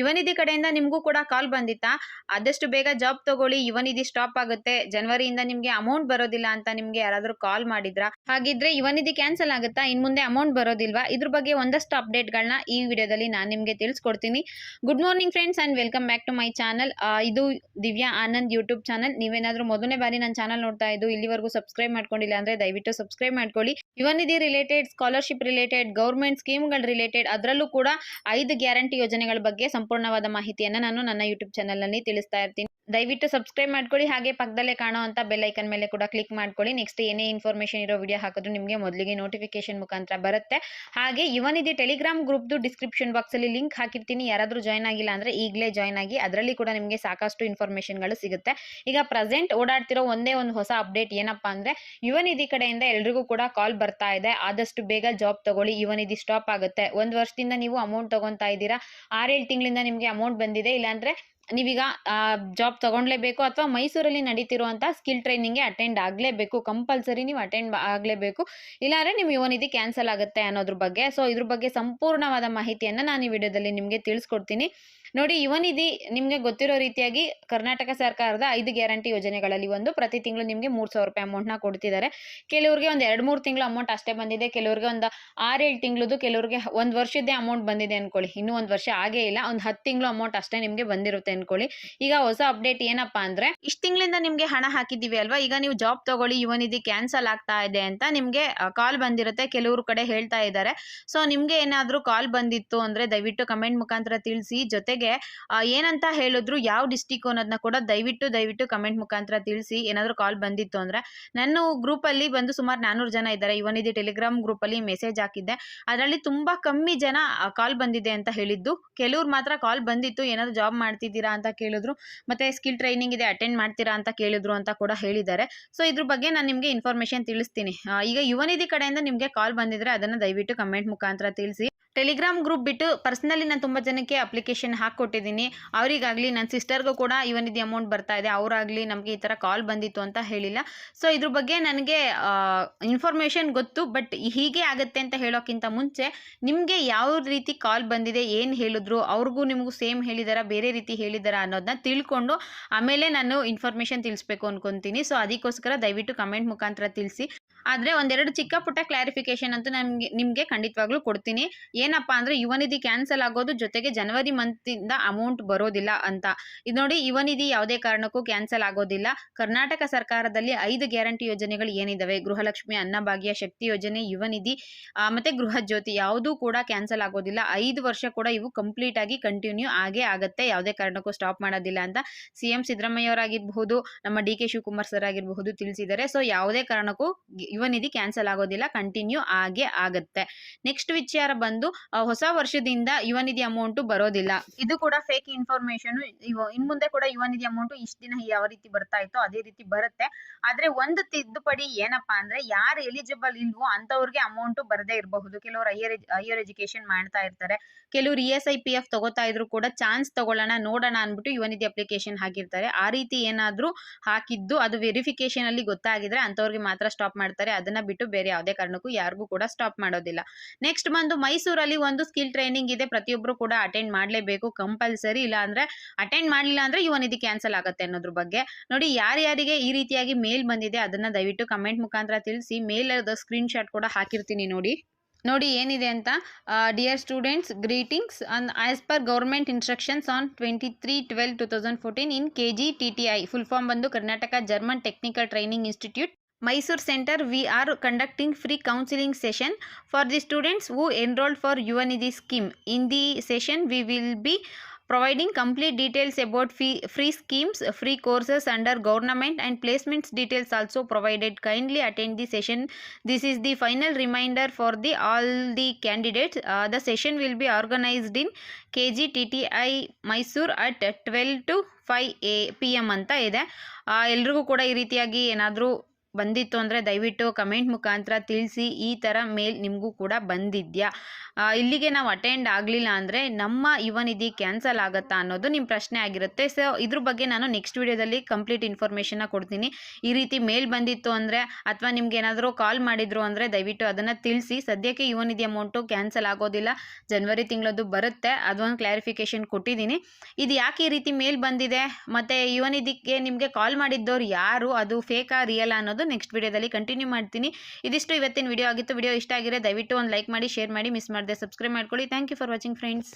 ಯುವನಿಧಿ ಕಡೆಯಿಂದ ನಿಮಗೂ ಕೂಡ ಕಾಲ್ ಬಂದಿತ್ತಾ? ಆದಷ್ಟು ಬೇಗ ಜಾಬ್ ತಗೊಳ್ಳಿ, ಯುವನಿಧಿ ಸ್ಟಾಪ್ ಆಗುತ್ತೆ. ಜನವರಿಯಿಂದ ನಿಮಗೆ ಅಮೌಂಟ್ ಬರೋದಿಲ್ಲ ಅಂತ ನಿಮಗೆ ಯಾರಾದರೂ ಕಾಲ್ ಮಾಡಿದ್ರಾ? ಹಾಗಿದ್ರೆ ಯುವನಿಧಿ ಕ್ಯಾನ್ಸಲ್ ಆಗುತ್ತಾ? ಇನ್ ಮುಂದೆ ಅಮೌಂಟ್ ಬರೋದಿಲ್ವಾ? ಇದ್ರ ಬಗ್ಗೆ ಒಂದಷ್ಟು ಅಪ್ಡೇಟ್ಗಳನ್ನ ಈ ವಿಡಿಯೋದಲ್ಲಿ ನಾನು ನಿಮಗೆ ತಿಳಿಸ್ಕೊಡ್ತೀನಿ. Good morning friends and welcome back to my channel. ಇದು ದಿವ್ಯಾ ಆನಂದ್ ಯೂಟ್ಯೂಬ್ ಚಾನಲ್. ನೀವೇನಾದರೂ ಮೊದಲನೇ ಬಾರಿ ನನ್ನ ಚಾನಲ್ ನೋಡ್ತಾ ಇದ್ದು, ಇಲ್ಲಿವರೆಗೂ ಸಬ್ಸ್ಕ್ರೈಬ್ ಮಾಡ್ಕೊಂಡಿಲ್ಲ ಅಂದ್ರೆ ದಯವಿಟ್ಟು ಸಬ್ಸ್ಕ್ರೈಬ್ ಮಾಡ್ಕೊಳ್ಳಿ. Yuvanidhi related, scholarship related, government ಸ್ಕೀಮ್ಗಳ related, ಅದರಲ್ಲೂ ಕೂಡ ಐದು ಗ್ಯಾರಂಟಿ ಯೋಜನೆಗಳ ಬಗ್ಗೆ ಸಂಪೂರ್ಣವಾದ ಮಾಹಿತಿಯನ್ನು ನಾನು ನನ್ನ ಯೂಟ್ಯೂಬ್ ಚಾನಲ್ನಲ್ಲಿ ತಿಳಿಸ್ತಾ ಇರ್ತೀನಿ. ದಯವಿಟ್ಟು ಸಬ್ಸ್ಕ್ರೈಬ್ ಮಾಡ್ಕೊಳ್ಳಿ, ಹಾಗೆ ಪಕ್ಕದಲ್ಲೇ ಕಾಣೋ ಅಂತ ಬೆಲ್ ಐಕನ್ ಮೇಲೆ ಕೂಡ ಕ್ಲಿಕ್ ಮಾಡ್ಕೊಳ್ಳಿ. ನೆಕ್ಸ್ಟ್ ಏನೇ ಇನ್ಫಾರ್ಮೇಷನ್ ಇರೋ ವಿಡಿಯೋ ಹಾಕಿದ್ರು ನಿಮಗೆ ಮೊದಲಿಗೆ ನೋಟಿಫಿಕೇಶನ್ ಮುಖಾಂತರ ಬರುತ್ತೆ. ಹಾಗೆ ಯುವನಿಧಿ ಟೆಲಿಗ್ರಾಮ್ ಗ್ರೂಪ್ದು ಡಿಸ್ಕ್ರಿಪ್ಷನ್ ಬಾಕ್ಸಲ್ಲಿ ಲಿಂಕ್ ಹಾಕಿರ್ತೀನಿ. ಯಾರಾದರೂ ಜಾಯ್ನ್ ಆಗಿಲ್ಲ ಅಂದರೆ ಈಗಲೇ ಜಾಯ್ನ್ ಆಗಿ ಅದರಲ್ಲಿ ಕೂಡ ನಿಮಗೆ ಸಾಕಷ್ಟು ಇನ್ಫಾರ್ಮೇಷನ್ಗಳು ಸಿಗುತ್ತೆ. ಈಗ ಪ್ರೆಸೆಂಟ್ ಓಡಾಡ್ತಿರೋ ಒಂದೇ ಒಂದು ಹೊಸ ಅಪ್ಡೇಟ್ ಏನಪ್ಪಾ ಅಂದರೆ ಯುವನಿಧಿ ಕಡೆಯಿಂದ ಎಲ್ರಿಗೂ ಕೂಡ ಕಾಲ್ ಬರ್ತಾ ಇದೆ. ಆದಷ್ಟು ಬೇಗ ಜಾಬ್ ತಗೊಳ್ಳಿ. ಯುವನಿಧಿ ಸ್ಟಾಪ್ ಆಗುತ್ತೆ. ಒಂದು ವರ್ಷದಿಂದ ನೀವು ಅಮೌಂಟ್ ತಗೊತಾ ಇದ್ದೀರಾ. ಆರೇಳು ತಿಂಗಳಿಂದ ನಿಮಗೆ ಅಮೌಂಟ್ ಬಂದಿದೆ. ಇಲ್ಲಾಂದ್ರೆ ನೀವೀಗ ಜಾಬ್ ತಗೊಳ್ಲೇಬೇಕು ಅಥವಾ ಮೈಸೂರಲ್ಲಿ ನಡೀತಿರುವಂಥ ಸ್ಕಿಲ್ ಟ್ರೈನಿಂಗ್ಗೆ ಅಟೆಂಡ್ ಆಗಲೇಬೇಕು. ಕಂಪಲ್ಸರಿ ನೀವು ಅಟೆಂಡ್ ಆಗಲೇಬೇಕು. ಇಲ್ಲಾಂದರೆ ನಿಮ್ಮ ಯುವನಿಧಿ ಕ್ಯಾನ್ಸಲ್ ಆಗುತ್ತೆ ಅನ್ನೋದ್ರ ಬಗ್ಗೆ. ಸೊ ಇದ್ರ ಬಗ್ಗೆ ಸಂಪೂರ್ಣವಾದ ಮಾಹಿತಿಯನ್ನು ನಾನು ಈ ವಿಡಿಯೋದಲ್ಲಿ ನಿಮಗೆ ತಿಳಿಸ್ಕೊಡ್ತೀನಿ. ನೋಡಿ, ಯುವನಿಧಿ ನಿಮಗೆ ಗೊತ್ತಿರೋ ರೀತಿಯಾಗಿ ಕರ್ನಾಟಕ ಸರ್ಕಾರದ ಐದು ಗ್ಯಾರಂಟಿ ಯೋಜನೆಗಳಲ್ಲಿ ಒಂದು. ಪ್ರತಿ ತಿಂಗಳು ನಿಮಗೆ ಮೂರ್ ಸಾವಿರ ರೂಪಾಯಿ ನ ಕೊಡ್ತಿದ್ದಾರೆ ಕೆಲವ್ರಿಗೆ ಒಂದು ಎರಡು ಮೂರು ತಿಂಗಳು ಅಮೌಂಟ್ ಅಷ್ಟೇ ಬಂದಿದೆ. ಕೆಲವ್ರಿಗೆ ಒಂದು ಆರೇಳು ತಿಂಗಳದು ಕೆಲವರಿಗೆ ಒಂದು ವರ್ಷದ್ದೇ ಅಮೌಂಟ್ ಬಂದಿದೆ ಅನ್ಕೊಳ್ಳಿ. ಇನ್ನೂ ಒಂದು ವರ್ಷ ಆಗೇ ಇಲ್ಲ. ಒಂದು ಹತ್ತು ತಿಂಗಳು ಅಮೌಂಟ್ ಅಷ್ಟೇ ನಿಮಗೆ ಬಂದಿರುತ್ತೆ ಅನ್ಕೊಳ್ಳಿ. ಈಗ ಹೊಸ ಅಪ್ಡೇಟ್ ಏನಪ್ಪಾ ಅಂದ್ರೆ, ಇಷ್ಟು ತಿಂಗಳಿಂದ ನಿಮಗೆ ಹಣ ಹಾಕಿದ್ದೀವಿ ಅಲ್ವಾ? ಈಗ ನೀವು ಜಾಬ್ ತಗೊಳ್ಳಿ, ಯುವನಿಧಿ ಕ್ಯಾನ್ಸಲ್ ಆಗ್ತಾ ಇದೆ ಅಂತ ನಿಮಗೆ ಕಾಲ್ ಬಂದಿರುತ್ತೆ. ಕೆಲವರು ಕಡೆ ಹೇಳ್ತಾ ಇದ್ದಾರೆ. ಸೊ ನಿಮಗೆ ಏನಾದರೂ ಕಾಲ್ ಬಂದಿತ್ತು ಅಂದ್ರೆ ದಯವಿಟ್ಟು ಕಮೆಂಟ್ ಮುಖಾಂತರ ತಿಳಿಸಿ. ಜೊತೆಗೆ ಆ, ಏನಂತ ಹೇಳಿದ್ರು ಯಾವ ಡಿಸ್ಟಿಕ್ ಅನ್ನೋದನ್ನ ಕೂಡ ದಯವಿಟ್ಟು ದಯವಿಟ್ಟು ಕಮೆಂಟ್ ಮುಖಾಂತರ ತಿಳಿಸಿ ಏನಾದರೂ ಕಾಲ್ ಬಂದಿತ್ತು ಅಂದ್ರೆ. ನನ್ನ ಗ್ರೂಪಲ್ಲಿ ಬಂದು ಸುಮಾರು ನಾನ್ನೂರು ಜನ ಇದ್ದಾರೆ. ಯುವನಿಧಿ ಟೆಲಿಗ್ರಾಮ್ ಗ್ರೂಪಲ್ಲಿ ಮೆಸೇಜ್ ಹಾಕಿದ್ದೆ. ಅದರಲ್ಲಿ ತುಂಬಾ ಕಮ್ಮಿ ಜನ ಕಾಲ್ ಬಂದಿದೆ ಅಂತ ಹೇಳಿದ್ದು. ಕೆಲವ್ರು ಮಾತ್ರ ಕಾಲ್ ಬಂದಿತ್ತು. ಏನಾದರೂ ಜಾಬ್ ಮಾಡ್ತಿದ್ದೀರಾ ಅಂತ ಕೇಳಿದ್ರು. ಮತ್ತೆ ಸ್ಕಿಲ್ ಟ್ರೈನಿಂಗ್ ಇದೆ ಅಟೆಂಡ್ ಮಾಡ್ತೀರಾ ಅಂತ ಕೇಳಿದ್ರು ಅಂತ ಕೂಡ ಹೇಳಿದ್ದಾರೆ. ಸೊ ಇದ್ರ ಬಗ್ಗೆ ನಾನು ನಿಮಗೆ ಇನ್ಫಾರ್ಮೇಷನ್ ತಿಳಿಸ್ತೀನಿ. ಈಗ ಯುವನಿಧಿ ಕಡೆಯಿಂದ ನಿಮಗೆ ಕಾಲ್ ಬಂದಿದ್ರೆ ಅದನ್ನು ದಯವಿಟ್ಟು ಕಮೆಂಟ್ ಮುಖಾಂತರ ತಿಳಿಸಿ. ಟೆಲಿಗ್ರಾಮ್ ಗ್ರೂಪ್ ಬಿಟ್ಟು ಪರ್ಸ್ನಲಿ ನಾನು ತುಂಬ ಜನಕ್ಕೆ ಅಪ್ಲಿಕೇಶನ್ ಹಾಕ್ಕೊಟ್ಟಿದ್ದೀನಿ. ಅವರಿಗಾಗಲಿ ನನ್ನ ಸಿಸ್ಟರ್ಗೂ ಕೂಡ ಇವನಿದೆ ಅಮೌಂಟ್ ಬರ್ತಾ ಇದೆ. ಅವರಾಗಲಿ ನಮಗೆ ಈ ಥರ ಕಾಲ್ ಬಂದಿತ್ತು ಅಂತ ಹೇಳಿಲ್ಲ. ಸೊ ಇದ್ರ ಬಗ್ಗೆ ನನಗೆ ಇನ್ಫಾರ್ಮೇಷನ್ ಗೊತ್ತು ಬಟ್ ಹೀಗೆ ಆಗುತ್ತೆ ಅಂತ ಹೇಳೋಕ್ಕಿಂತ ಮುಂಚೆ ನಿಮಗೆ ಯಾವ ರೀತಿ ಕಾಲ್ ಬಂದಿದೆ, ಏನು ಹೇಳಿದ್ರು, ಅವ್ರಿಗೂ ನಿಮಗೂ ಸೇಮ್ ಹೇಳಿದಾರ, ಬೇರೆ ರೀತಿ ಹೇಳಿದಾರ ಅನ್ನೋದನ್ನ ತಿಳ್ಕೊಂಡು ಆಮೇಲೆ ನಾನು ಇನ್ಫಾರ್ಮೇಷನ್ ತಿಳಿಸ್ಬೇಕು ಅನ್ಕೊತೀನಿ. ಸೊ ಅದಕ್ಕೋಸ್ಕರ ದಯವಿಟ್ಟು ಕಮೆಂಟ್ ಮುಖಾಂತರ ತಿಳಿಸಿ. ಆದರೆ ಒಂದೆರಡು ಚಿಕ್ಕ ಪುಟ್ಟ ಕ್ಲಾರಿಫಿಕೇಶನ್ ಅಂತೂ ನಮಗೆ, ನಿಮಗೆ ಖಂಡಿತವಾಗ್ಲೂ ಕೊಡ್ತೀನಿ. ಏನಪ್ಪ ಅಂದರೆ ಯುವನಿಧಿ ಕ್ಯಾನ್ಸಲ್ ಆಗೋದು ಜೊತೆಗೆ ಜನವರಿ ಮಂತಿಂದ ಅಮೌಂಟ್ ಬರೋದಿಲ್ಲ ಅಂತ. ಇದು ನೋಡಿ ಯುವನಿಧಿ ಯಾವುದೇ ಕಾರಣಕ್ಕೂ ಕ್ಯಾನ್ಸಲ್ ಆಗೋದಿಲ್ಲ. ಕರ್ನಾಟಕ ಸರ್ಕಾರದಲ್ಲಿ ಐದು ಗ್ಯಾರಂಟಿ ಯೋಜನೆಗಳು ಏನಿದ್ದಾವೆ ಗೃಹಲಕ್ಷ್ಮಿ ಅನ್ನಭಾಗ್ಯ ಶಕ್ತಿ ಯೋಜನೆ ಯುವನಿಧಿ ಮತ್ತು ಮತ್ತೆ ಗೃಹ ಜ್ಯೋತಿ ಯಾವುದೂ ಕೂಡ ಕ್ಯಾನ್ಸಲ್ ಆಗೋದಿಲ್ಲ. ಐದು ವರ್ಷ ಕೂಡ ಇವು ಕಂಪ್ಲೀಟ್ ಆಗಿ ಕಂಟಿನ್ಯೂ ಆಗೇ ಆಗುತ್ತೆ. ಯಾವುದೇ ಕಾರಣಕ್ಕೂ ಸ್ಟಾಪ್ ಮಾಡೋದಿಲ್ಲ ಅಂತ ಸಿ ಎಂ ಸಿದ್ದರಾಮಯ್ಯ ಅವರಾಗಿರಬಹುದು, ನಮ್ಮ ಡಿ ಕೆ ಶಿವಕುಮಾರ್ ಸರ್ ಆಗಿರಬಹುದು ತಿಳಿಸಿದ್ದಾರೆ. ಸೊ ಯಾವುದೇ ಕಾರಣಕ್ಕೂ ಗಿ- ಯುವನಿಧಿ ಕ್ಯಾನ್ಸಲ್ ಆಗೋದಿಲ್ಲ ಕಂಟಿನ್ಯೂ ಆಗೇ ಆಗುತ್ತೆ. ನೆಕ್ಸ್ಟ್ ವಿಚಾರ ಬಂದು ಹೊಸ ವರ್ಷದಿಂದ ಯುವನಿಧಿ ಅಮೌಂಟ್ ಬರೋದಿಲ್ಲ. ಇದು ಕೂಡ ಫೇಕ್ ಇನ್ಫಾರ್ಮೇಶನ್ ಇನ್ ಮುಂದೆ ಕೂಡ ಯುವನಿಧಿ ಅಮೌಂಟ್ ಇಷ್ಟ ದಿನ ಯಾವ ರೀತಿ ಬರ್ತಾ ಇತ್ತೋ ಅದೇ ರೀತಿ ಬರುತ್ತೆ. ಆದ್ರೆ ಒಂದು ತಿದ್ದುಪಡಿ ಏನಪ್ಪಾ ಅಂದ್ರೆ, ಯಾರು ಎಲಿಜಿಬಲ್ ಇಲ್ವೋ ಅಂತವ್ರಿಗೆ ಅಮೌಂಟ್ ಬರದೇ ಇರಬಹುದು. ಕೆಲವರು ಹೈಯರ್ ಹೈಯರ್ ಎಜುಕೇಶನ್ ಮಾಡ್ತಾ ಇರ್ತಾರೆ. ಕೆಲವರು E S I P F ತಗೋತಾ ಇದ್ರು ಕೂಡ ಚಾನ್ಸ್ ತಗೊಳ್ಳೋಣ, ನೋಡೋಣ ಅನ್ಬಿಟ್ಟು ಯುವನಿಧಿ ಅಪ್ಲಿಕೇಶನ್ ಹಾಕಿರ್ತಾರೆ. ಆ ರೀತಿ ಏನಾದ್ರೂ ಹಾಕಿದ್ದು, ಅದು ವೆರಿಫಿಕೇಶನ್ ಅಲ್ಲಿ ಗೊತ್ತಾಗಿದ್ರೆ ಅಂತವ್ರಿಗೆ ಮಾತ್ರ ಸ್ಟಾಪ್ ಮಾಡ್ತಾರೆ. ಅದನ್ನ ಬಿಟ್ಟು ಬೇರೆ ಯಾವುದೇ ಕಾರಣಕ್ಕೂ ಯಾರಿಗೂ ಕೂಡ ಸ್ಟಾಪ್ ಮಾಡೋದಿಲ್ಲ. ನೆಕ್ಸ್ಟ್ ಬಂದು ಮೈಸೂರಲ್ಲಿ ಒಂದು ಸ್ಕಿಲ್ ಟ್ರೈನಿಂಗ್ ಇದೆ ಪ್ರತಿಯೊಬ್ಬರು ಕೂಡ ಅಟೆಂಡ್ ಮಾಡಲೇಬೇಕು ಕಂಪಲ್ಸರಿ ಇಲ್ಲ ಅಂದ್ರೆ ಅಟೆಂಡ್ ಮಾಡಲಿಲ್ಲ ಅಂದ್ರೆ ಯುವನಿಧಿ ಕ್ಯಾನ್ಸಲ್ ಆಗುತ್ತೆ ಅನ್ನೋದ್ರ ಬಗ್ಗೆ. ನೋಡಿ ಯಾರ್ಯಾರಿಗೆ ಈ ರೀತಿಯಾಗಿ ಮೇಲ್ ಬಂದಿದೆ, ಅದನ್ನ ದಯವಿಟ್ಟು ಕಮೆಂಟ್ ಮುಖಾಂತರ ತಿಳಿಸಿ ಮೇಲ್ ಸ್ಕ್ರೀನ್ ಶಾಟ್ ಕೂಡ ಹಾಕಿರ್ತೀನಿ ನೋಡಿ. ನೋಡಿ, ಏನಿದೆ ಅಂತ? Dear students greetings and as per government instructions on twenty three twelve two thousand fourteen in K G T T I full form ಬಂದು Karnataka German technical training institute Mysuru centre we are conducting free counselling session for the students who enrolled for Yuvanidhi scheme in the session we will be providing complete details about fee free schemes free courses under government and placements details also provided kindly attend the session this is the final reminder for the all the candidates the session will be organised in K G T T I Mysore at twelve to five P M M ಅಂತ ಇದೆ. ಎಲ್ರಿಗೂ ಕೂಡ ಈ ರೀತಿಯಾಗಿ ಏನಾದರೂ ಬಂದಿತ್ತು ಅಂದರೆ ದಯವಿಟ್ಟು ಕಮೆಂಟ್ ಮುಖಾಂತರ ತಿಳಿಸಿ ಈ ಥರ ಮೇಲ್ ನಿಮಗೂ ಕೂಡ ಬಂದಿದೆಯಾ? ಇಲ್ಲಿಗೆ ನಾವು ಅಟೆಂಡ್ ಆಗಲಿಲ್ಲ ಅಂದರೆ ನಮ್ಮ ಯುವನಿಧಿ ಕ್ಯಾನ್ಸಲ್ ಆಗುತ್ತಾ ಅನ್ನೋದು ನಿಮ್ಮ ಪ್ರಶ್ನೆ ಆಗಿರುತ್ತೆ. ಸೊ ಇದ್ರ ಬಗ್ಗೆ ನಾನು ನೆಕ್ಸ್ಟ್ ವಿಡಿಯೋದಲ್ಲಿ ಕಂಪ್ಲೀಟ್ ಇನ್ಫಾರ್ಮೇಷನ್ನ ಕೊಡ್ತೀನಿ. ಈ ರೀತಿ ಮೇಲ್ ಬಂದಿತ್ತು ಅಂದರೆ ಅಥವಾ ನಿಮ್ಗೆ ಏನಾದರೂ ಕಾಲ್ ಮಾಡಿದ್ರು ಅಂದರೆ ದಯವಿಟ್ಟು ಅದನ್ನು ತಿಳಿಸಿ. ಸದ್ಯಕ್ಕೆ ಯುವನಿಧಿ ಅಮೌಂಟು ಕ್ಯಾನ್ಸಲ್ ಆಗೋದಿಲ್ಲ. ಜನವರಿ ತಿಂಗಳದ್ದು ಬರುತ್ತೆ. ಅದೊಂದು ಕ್ಲಾರಿಫಿಕೇಷನ್ ಕೊಟ್ಟಿದ್ದೀನಿ. ಇದು ಯಾಕೆ ಈ ರೀತಿ ಮೇಲ್ ಬಂದಿದೆ? ಮತ್ತು ಯುವನಿಧಿಗೆ ನಿಮಗೆ ಕಾಲ್ ಮಾಡಿದ್ದವ್ರು ಯಾರು? ಅದು ಫೇಕಾ ರಿಯಲ್ ಅನ್ನೋದು ನೆಕ್ಸ್ಟ್ ವಿಡಿಯೋದಲ್ಲಿ ಕಂಟಿನ್ಯೂ ಮಾಡ್ತೀನಿ. ಇದಿಷ್ಟು ಇವತ್ತಿನ ವಿಡಿಯೋ ಆಗಿತ್ತು. ವಿಡಿಯೋ ಇಷ್ಟ ಆಗಿದೆ ದಯವಿಟ್ಟು ಒಂದು ಲೈಕ್ ಮಾಡಿ ಶೇರ್ ಮಾಡಿ ಮಿಸ್ ಮಾಡದೆ ಸಬ್ಸ್ಕ್ರೈಬ್ ಮಾಡ್ಕೊಳ್ಳಿ. Thank you for watching friends